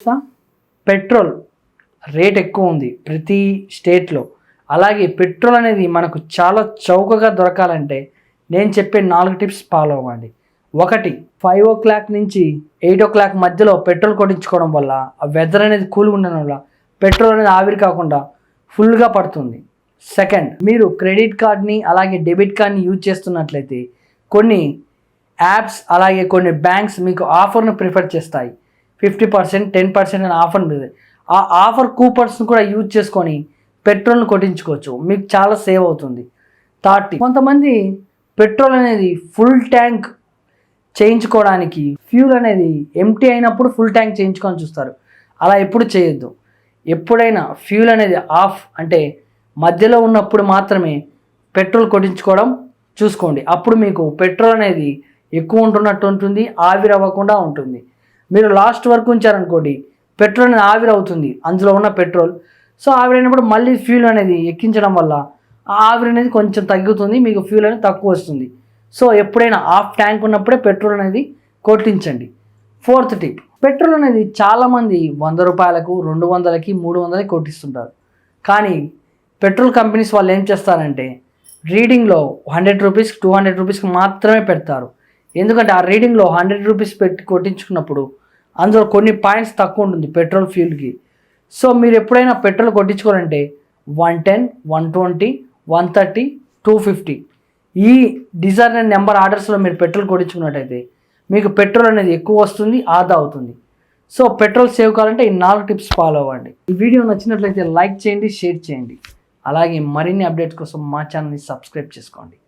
తెలుసా? Petrol rate ఎక్కువ ఉంది ప్రతి స్టేట్లో. అలాగే పెట్రోల్ అనేది మనకు చాలా చౌకగా దొరకాలంటే నేను చెప్పే నాలుగు టిప్స్ ఫాలో అవ్వండి. ఒకటి ఫైవ్ ఓ క్లాక్ నుంచి ఎయిట్ ఓ క్లాక్ మధ్యలో పెట్రోల్ కొట్టించుకోవడం వల్ల ఆ వెదర్ అనేది కూల్గా ఉండడం వల్ల పెట్రోల్ అనేది ఆవిరి కాకుండా ఫుల్గా పడుతుంది. సెకండ్ మీరు క్రెడిట్ కార్డ్ని అలాగే డెబిట్ కార్డ్ని యూజ్ చేస్తున్నట్లయితే కొన్ని యాప్స్ అలాగే కొన్ని బ్యాంక్స్ మీకు ఆఫర్ను ప్రిఫర్ చేస్తాయి. ఫిఫ్టీ పర్సెంట్ టెన్ పర్సెంట్ అని ఆఫర్ మీద ఆ ఆఫర్ కూపర్స్ని కూడా యూజ్ చేసుకొని పెట్రోల్ని కొట్టించుకోవచ్చు. మీకు చాలా సేవ్ అవుతుంది. థర్టీ. కొంతమంది పెట్రోల్ అనేది ఫుల్ ట్యాంక్ చేయించుకోవడానికి ఫ్యూల్ అనేది ఎంటీ అయినప్పుడు ఫుల్ ట్యాంక్ చేయించుకొని చూస్తారు. అలా ఎప్పుడు చేయొద్దు. ఎప్పుడైనా ఫ్యూల్ అనేది ఆఫ్ అంటే మధ్యలో ఉన్నప్పుడు మాత్రమే పెట్రోల్ కొట్టించుకోవడం చూసుకోండి. అప్పుడు మీకు పెట్రోల్ అనేది ఎక్కువ ఉంటున్నట్టు ఉంటుంది ఆవిరి అవ్వకుండా ఉంటుంది. మీరు లాస్ట్ వరకు ఉంచారనుకోండి పెట్రోల్ అనేది ఆవిరి అవుతుంది. అందులో ఉన్న పెట్రోల్. సో ఆవిరైనప్పుడు మళ్ళీ ఫ్యూల్ అనేది ఎక్కించడం వల్ల ఆ ఆవిరి అనేది కొంచెం తగ్గుతుంది మీకు ఫ్యూల్ అనేది తక్కువ వస్తుంది. సో ఎప్పుడైనా హాఫ్ ట్యాంక్ ఉన్నప్పుడే పెట్రోల్ అనేది కొట్టించండి. ఫోర్త్ టిప్ పెట్రోల్ అనేది చాలామంది వంద రూపాయలకు రెండు వందలకి మూడు వందలకి కొట్టిస్తుంటారు. కానీ పెట్రోల్ కంపెనీస్ వాళ్ళు ఏం చేస్తారంటే రీడింగ్లో హండ్రెడ్ రూపీస్ టూ హండ్రెడ్ రూపీస్కి మాత్రమే పెడతారు. ఎందుకంటే ఆ రీడింగ్లో హండ్రెడ్ రూపీస్ పెట్టి కొట్టించుకున్నప్పుడు అందులో కొన్ని పాయింట్స్ తక్కువ ఉంటుంది పెట్రోల్ ఫ్యూల్కి. సో మీరు ఎప్పుడైనా petrol కొట్టించుకోవాలంటే one ten one twenty one thirty two fifty. ఈ డిజైర్ నెంబర్ ఆర్డర్స్లో మీరు పెట్రోల్ కొట్టించుకున్నట్టయితే మీకు పెట్రోల్ అనేది ఎక్కువ వస్తుంది ఆదా అవుతుంది. సో పెట్రోల్ సేవ్ కావాలంటే ఈ నాలుగు టిప్స్ ఫాలో అవ్వండి. ఈ వీడియో నచ్చినట్లయితే లైక్ చేయండి షేర్ చేయండి. అలాగే మరిన్ని అప్డేట్స్ కోసం మా ఛానల్ని సబ్స్క్రైబ్ చేసుకోండి.